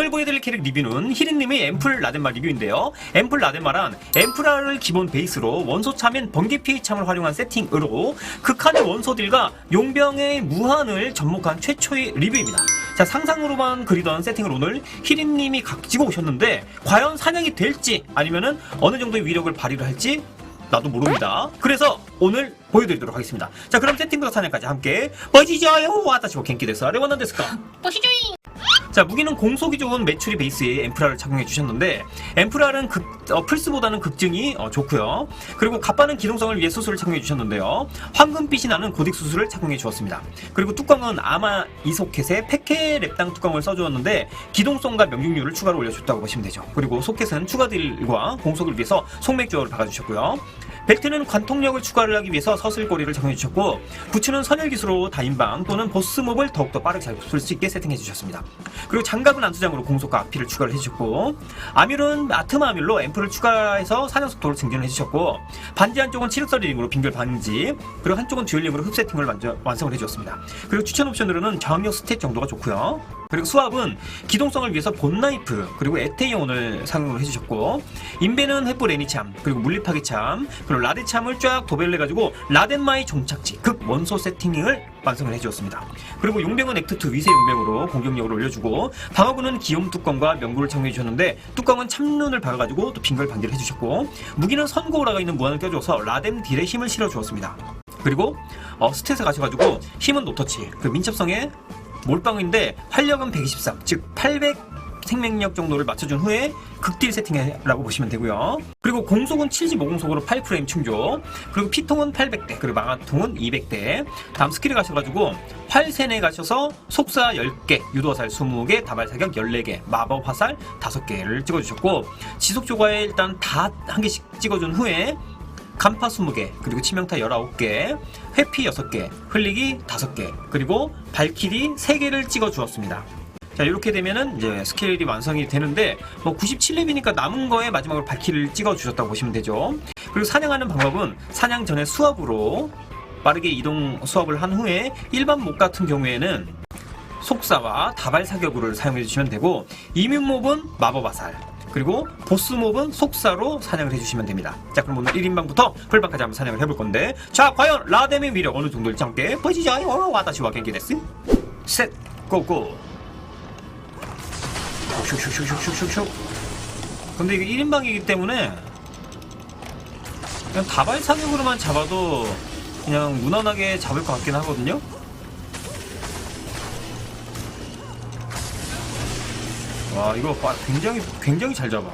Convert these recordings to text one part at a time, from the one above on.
오늘 보여드릴 캐릭 리뷰는 히린님의 앰플 라덴마 리뷰인데요. 앰플 라덴마란 앰플라를 기본 베이스로 원소 참인 번개 피해 참을 활용한 세팅으로 극한의 원소들과 용병의 무한을 접목한 최초의 리뷰입니다. 자 상상으로만 그리던 세팅을 오늘 히린님이 가지고 오셨는데 과연 사냥이 될지 아니면은 어느 정도의 위력을 발휘를 할지 나도 모릅니다. 그래서 오늘 보여드리도록 하겠습니다. 자 그럼 세팅부터 사냥까지 함께 보시죠요. 와다시고 갱기 데스 아래 원한 데스까? 보시죠잉! 자 무기는 공속이 좋은 매출이 베이스에 앰프라를 착용해 주셨는데 앰프라는 극, 어, 플스보다는 극증이 어, 좋고요. 그리고 갑바는 기동성을 위해 수술을 착용해 주셨는데요. 황금빛이 나는 고딕 수술을 착용해 주었습니다. 그리고 뚜껑은 아마 이소켓에 패케 랩당 뚜껑을 써주었는데 기동성과 명중률을 추가로 올려줬다고 보시면 되죠. 그리고 소켓은 추가 딜과 공속을 위해서 속맥주어를 박아주셨고요 벨트는 관통력을 추가를 하기 위해서 서슬고리를 적용해 주셨고 부츠는 선열 기수로 다인방 또는 보스몹을 더욱더 빠르게 잘풀수 있게 세팅해 주셨습니다. 그리고 장갑은 안수장으로 공속과 앞피를 추가를 해주셨고 아뮬은 아트마 아뮬로 앰플을 추가해서 사냥 속도를 증진을 해주셨고 반지 한쪽은 치륵서리 링으로 빙결 반지 그리고 한쪽은 듀얼 링으로 흡 세팅을 완전, 완성을 해주었습니다. 그리고 추천 옵션으로는 저항력 스탯 정도가 좋고요. 그리고 수압은 기동성을 위해서 본나이프 그리고 에테이온을 사용을 해주셨고 인베는 횃불 레니참 그리고 물리파기참 그리고 라데참을 쫙 도배를 해가지고 라덴마의 종착지 극 원소 세팅을 완성을 해주었습니다. 그리고 용병은 액트2 위세 용병으로 공격력을 올려주고 방어구는 기욤 뚜껑과 명구를 착용해 주셨는데 뚜껑은 참눈을 박아가지고 또 빙글 반기를 해주셨고 무기는 선고라가 있는 무한을 껴줘서 라덴 딜에 힘을 실어 주었습니다. 그리고 어, 스탯을 가셔가지고 힘은 노터치 그 민첩성에 몰빵인데 활력은 123, 즉 800 생명력 정도를 맞춰준 후에 극딜 세팅이라고 보시면 되고요. 그리고 공속은 75공속으로 8프레임 충족, 그리고 피통은 800대, 그리고 망화통은 200대. 다음 스킬에 가셔가지고 활센에 가셔서 속사 10개, 유도화살 20개, 다발사격 14개, 마법 화살 5개를 찍어주셨고 지속 조과에 일단 다 한 개씩 찍어준 후에 간파 20개, 그리고 치명타 19개, 회피 6개, 흘리기 5개, 그리고 발키리 3개를 찍어 주었습니다. 자, 이렇게 되면은 이제 스케일이 완성이 되는데 뭐 97렙이니까 남은 거에 마지막으로 발키리를 찍어 주셨다고 보시면 되죠. 그리고 사냥하는 방법은 사냥 전에 수압으로 빠르게 이동 수압을 한 후에 일반 목 같은 경우에는 속사와 다발 사격으로 사용해 주시면 되고 이민몹은 마법 화살 그리고 보스몹은 속사로 사냥을 해주시면 됩니다. 자 그럼 오늘 1인방부터 풀방까지 한번 사냥을 해볼 건데 자 과연 라뎀의 위력 어느 정도일지 함께 보시죠. 와다시와 겐기 데스 셋 고고 슉슉슉슉슉슉슉 근데 이게 1인방이기 때문에 그냥 다발 사격으로만 잡아도 그냥 무난하게 잡을 것 같긴 하거든요. 와 이거 봐, 굉장히 굉장히 잘 잡아.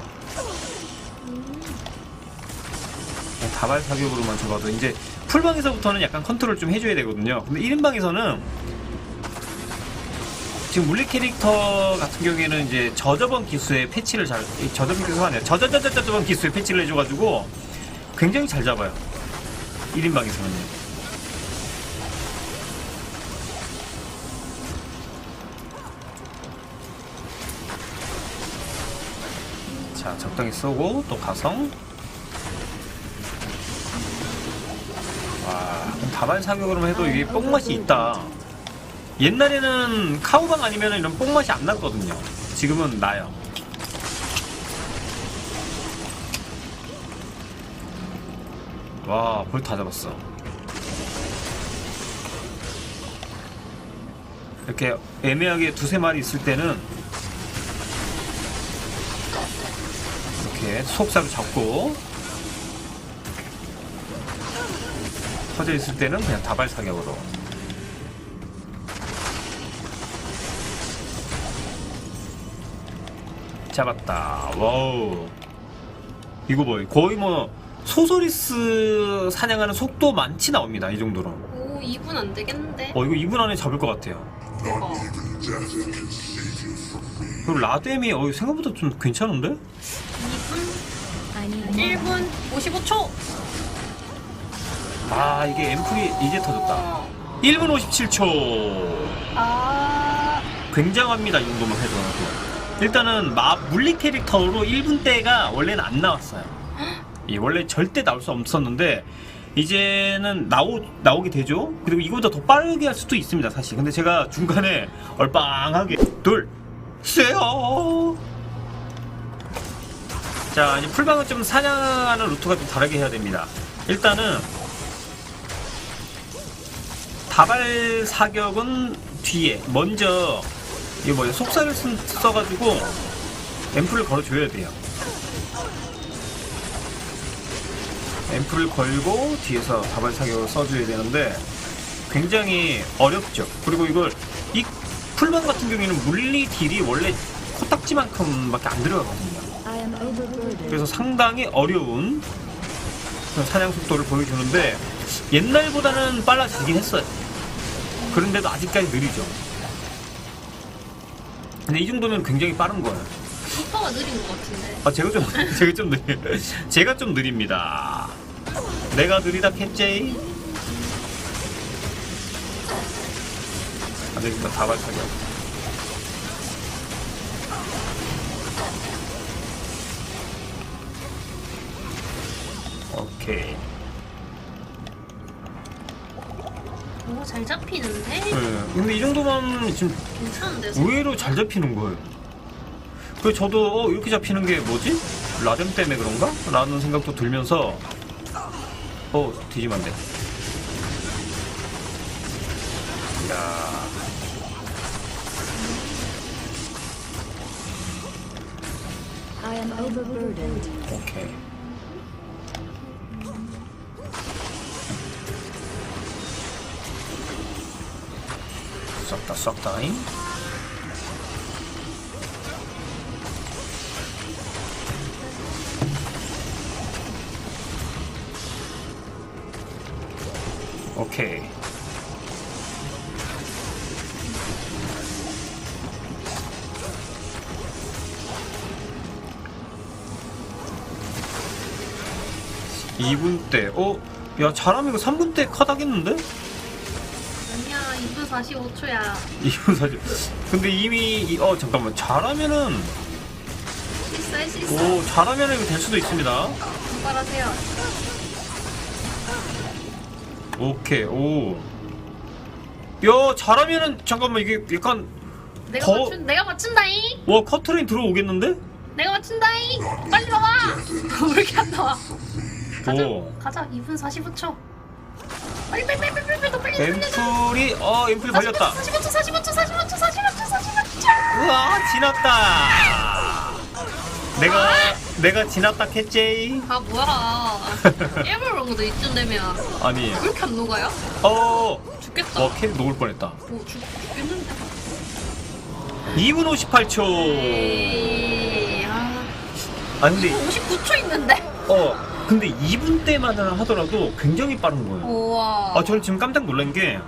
다발 사격으로만 잡아도 이제 풀방에서부터는 약간 컨트롤 좀 해줘야 되거든요. 근데 1인방에서는 지금 물리 캐릭터 같은 경우에는 이제 저저번 기수의 패치를 잘이 저저번 기수가 아니라 저저저저저번 기수의 패치를 해줘가지고 굉장히 잘 잡아요. 1인방에서는요. 적당히 쏘고 또 가성. 와, 다발 사격으로만 해도 이게 뽕맛이 있다. 옛날에는 카우방 아니면 이런 뽕맛이 안 났거든요. 지금은 나요. 와, 벌 다 잡았어. 이렇게 애매하게 두세 마리 있을 때는 이렇게 속사로 잡고 퍼져 있을 때는 그냥 다발 사격으로 잡았다. 와우. 이거 뭐 거의 뭐 소소리스 사냥하는 속도 많지 나옵니다. 이 정도로. 오, 2분 안 되겠는데? 어 이거 2분 안에 잡을 것 같아요. 대박. 그리고 라뎀이 어 생각보다 좀 괜찮은데? 2분? 1분 55초! 아 이게 앰플이 이제 터졌다. 어. 1분 57초. 아, 굉장합니다 이 정도만 해도. 일단은 마 물리 캐릭터로 1분대가 원래는 안 나왔어요. 이 원래 절대 나올 수 없었는데 이제는 나오 나오게 되죠. 그리고 이거보다 더 빠르게 할 수도 있습니다 사실. 근데 제가 중간에 얼빵하게 둘 세요 자, 이제 풀방은 좀 사냥하는 루트가 좀 다르게 해야 됩니다. 일단은 다발 사격은 뒤에 먼저 이거 뭐야 속살을 쓴- 써가지고 앰플을 걸어줘야 돼요. 앰플을 걸고 뒤에서 다발 사격을 써줘야 되는데 굉장히 어렵죠. 그리고 이걸 이 풀방 같은 경우에는 물리 딜이 원래 코딱지만큼밖에 안 들어가거든요. 그래서 상당히 어려운 사냥 속도를 보여주는데 옛날보다는 빨라지긴 했어요. 그런데도 아직까지 느리죠. 근데 이 정도면 굉장히 빠른 거예요. 속도가 느린 것 같은데. 아 제가 좀 제가 좀 느리 제가 좀 느립니다. 내가 느리다 캣제이. 안 되겠다 다발 사격. 오케이. 오, 잘 잡히는데? 네, 근데 이 정도면 지금 괜찮은데? 의외로 잘 잡히는 거예요. 그 저도 어 이렇게 잡히는 게 뭐지? 라뎀 때문에 그런가? 라는 생각도 들면서 어 뒤지면 안 돼. 이야. I am overburdened. 오케이. 썩다 썩다잉. 오케이. 이분 때, 어? 야, 잘하면 이거 3분 때 컷하겠는데? 아니야, 2분 45초야. 2분 사실. 근데 이미, 이- 어, 잠깐만. 잘하면은, 할수 있어. 오, 잘하면은 이거 될 수도 있습니다. 분발하세요. 오케이, 오. 야, 잘하면은, 잠깐만, 이게 약간, 내가 더- 맞춘, 내가 맞춘다잉! 와, 커트라인 들어오겠는데? 내가 맞춘다잉! 빨리 나와! 왜 이렇게 안 나와? 가자, 오. 가자, 2분 45초. 빨리, 빨리, 빨리. 앰플이, 어, 앰플이 걸렸다. 45초, 45초, 45초, 45초, 45초! 우와, 지났다. 내가, 내가 지났다, 캣제이. 아, 뭐야. 일부러 그런 거도 이쯤 되면. 아니, 왜 이렇게 안 녹아요? 어, 죽겠다. 와, 캔 녹을 뻔했다. 오, 죽, 죽겠는데. 2분 58초. 에이, 아. 아, 근데, 59초 있는데? 어, 근데 2분 때만 하더라도 굉장히 빠른 거예요. 우와. 아, 저는 지금 깜짝 놀란 게,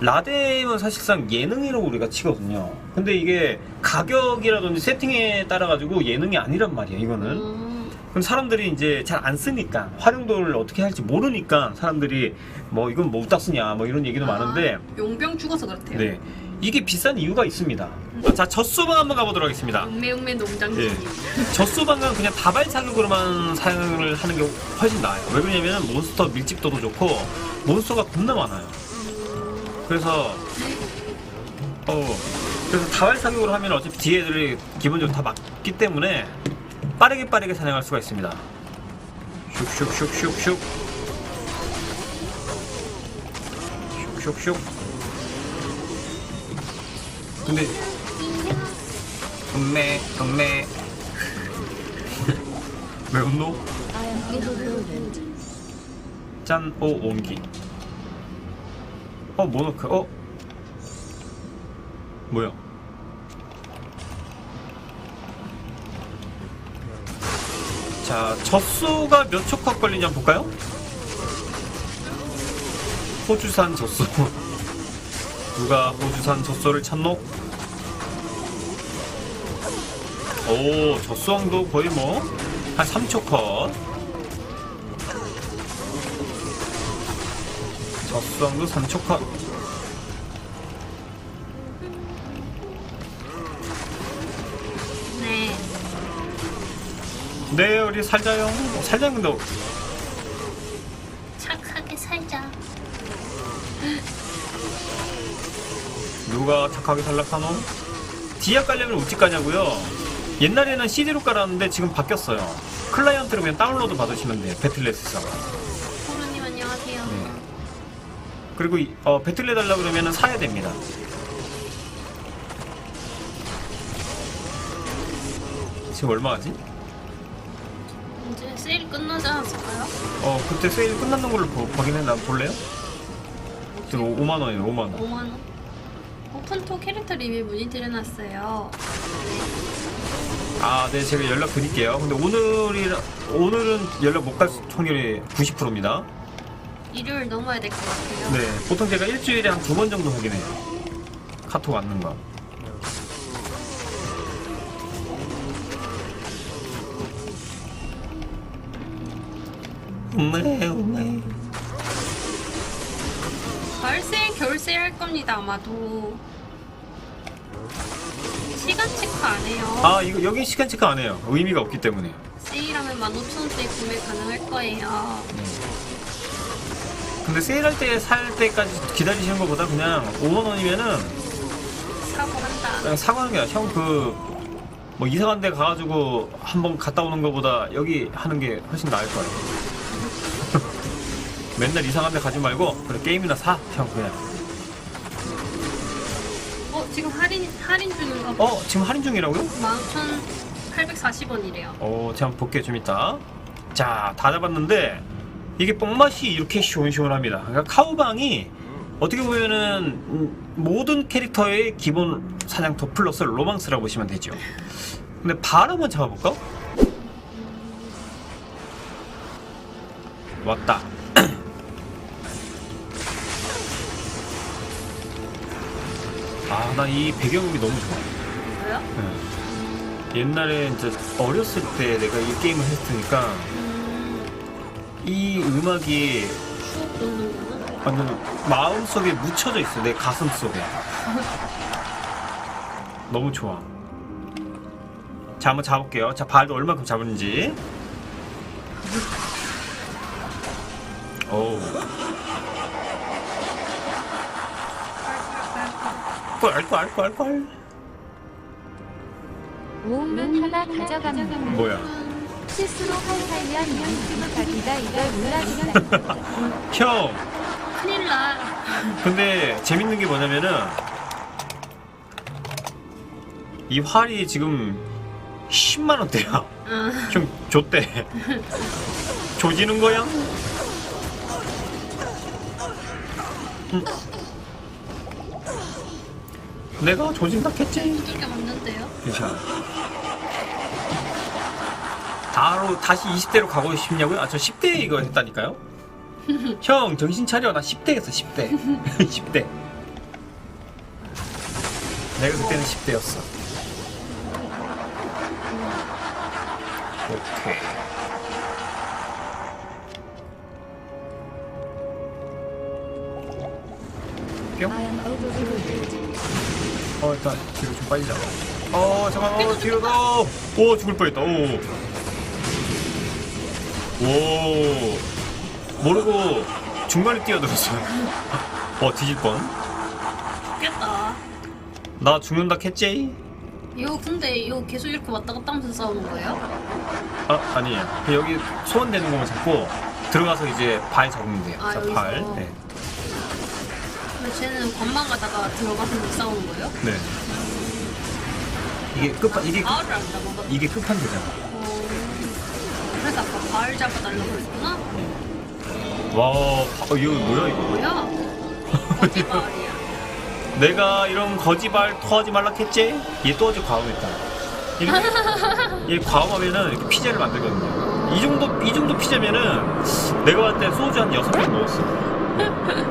라뎀은 사실상 예능이라고 우리가 치거든요. 근데 이게 가격이라든지 세팅에 따라 가지고 예능이 아니란 말이에요, 이거는. 음, 그럼 사람들이 이제 잘 안 쓰니까, 활용도를 어떻게 할지 모르니까 사람들이 뭐 이건 뭐 어디다 쓰냐, 뭐 이런 얘기도 많은데, 아, 용병 죽어서 그렇대요. 네. 이게 비싼 이유가 있습니다. 자, 젖소방 한번 가보도록 하겠습니다. 용매용매 농장주님. 예. 젖소방은 그냥 다발 사격으로만 사용을 하는 게 훨씬 나아요. 왜 그러냐면 몬스터 밀집도도 좋고 몬스터가 겁나 많아요. 그래서 어 그래서 다발 사격으로 하면 어차피 뒤에 애들이 기본적으로 다 맞기 때문에 빠르게 빠르게 사냥할 수가 있습니다. 슉슉슉슉슉 슉슉슉 근데 음메 음메 왜 웃노? I am overburdened. 짠, 오, 온기. 어, 모노크, 어? 뭐야? 자, 젖소가 몇 초컷 걸리는지 한번 볼까요? 호주산 젖소. 누가 호주산 젖소를 찾노? 오, 젖소왕도 거의 뭐, 한 3초 컷. 젖소왕도 3초 컷. 네. 네, 우리 살자요. 살자 근데 착하게 살자. 누가 착하게 살락하노? 디아 깔려면 어찌 까냐고요? 옛날에는 CD로 깔았는데 지금 바뀌었어요. 클라이언트로 그냥 다운로드 받으시면 돼요. 배틀넷에서. 호루님 안녕하세요. 네. 그리고 이- 어, 배틀 해달라 그러면 사야 됩니다. 지금 얼마하지? 이제 세일 끝나지 않았을까요? 어 그때 세일 끝났는 걸로 보, 확인해 나 볼래요? 지금 5만 원이에요 5만 원. 5만 원. 오픈토 캐릭터 리뷰 문의 드려놨어요 아, 네, 제가 연락 드릴게요. 근데 오늘이 오늘은 연락 못 갈 확률이 90%입니다. 일요일 넘어야 될 것 같아요. 네, 보통 제가 일주일에 한 두 번 정도 확인해요. 카톡 왔는 거. 음메, 음메. 가을 세일, 겨울 세일 할 겁니다. 아마도. 시간 체크 안 해요. 아, 이거 여기 시간 체크 안 해요. 의미가 없기 때문에. 세일하면 15,000원대 구매 가능할 거예요. 근데 세일할 때 살 때까지 기다리시는 것보다 그냥 5만 원이면은 사고 한다. 그냥 사과하는 게 형 그 뭐 이상한 데 가가지고 한번 갔다 오는 것보다 여기 하는 게 훨씬 나을 거예요. 맨날 이상한 데 가지 말고 그래 게임이나 사. 형 그냥. 어, 지금 할인, 할인 중인가 봐. 어 지금 할인 중이라고요? 11,840원이래요. 어 제가 한번 볼게요 좀 이따. 자다 잡았는데 이게 뽕맛이 이렇게 시원시원합니다. 그러니까 카우방이 어떻게 보면은 음, 모든 캐릭터의 기본 사냥터 플러스 로망스라고 보시면 되죠. 근데 발 한번 잡아볼까? 왔다. 나 이 배경음이 너무 좋아. 뭐요? 네. 옛날에 이제 어렸을 때 내가 이 게임을 했으니까 음, 이 음악이 추억 돋는구나. 완전 마음속에 묻혀져 있어 내 가슴 속에 너무 좋아 자 한번 잡을게요 자 발도 얼마큼 잡았는지 오 우 꿀꿀꿀꿀 오음은 하나 가져갑니다. 뭐야 실수로 활살면 유튜브 가기가 이걸 몰라주다. 형 큰일 나. 근데 재밌는 게 뭐냐면은 이 활이 지금 10만 원대야. 아, 형 줬대. 조지는 거야? 응. 내가 조진다 했지. 두들겨 맞는데요? 괜찮아. 바로 다시 20대로 가고 싶냐고요? 아 저 10대 이거 했다니까요? 형 정신 차려 나 10대 했어 10대 10대 내가 그때는 10대였어 오케이 뿅. 어 일단 뒤로 좀 빨리 잡아. 어 잠깐 어 뒤로 가오 죽을 뻔했다. 오 오. 모르고 중간에 뛰어들었어 어 뒤질 죽겠다. 뻔 나 죽는다 캣제이 이거 근데 이거 계속 이렇게 왔다 갔다 하면서 싸우는 거예요? 아 아니에요. 그 여기 소원되는 것만 잡고 들어가서 이제 발 잡으면 돼요. 아, 자, 여기서? 발. 네. 근데 쟤는 관만 가다가 들어가서 싸우는 거예요? 네 이게 끝판 이게 끝- 바울을 안 잡아봐. 이게 끝판대잖아 어, 그래서 아까 바울 잡아달라고 그랬구나? 와 바- 어, 이거 뭐야 이거 뭐야? 어디 바울이야? 내가 이런 거지발 토하지 말라 했지? 얘 또 어제 과음했다. 얘 과음하면은 이렇게 피자를 만들거든요. 이 정도 이 정도 피자면은 내가 봤을 때 소주 한 여섯 병 먹었어.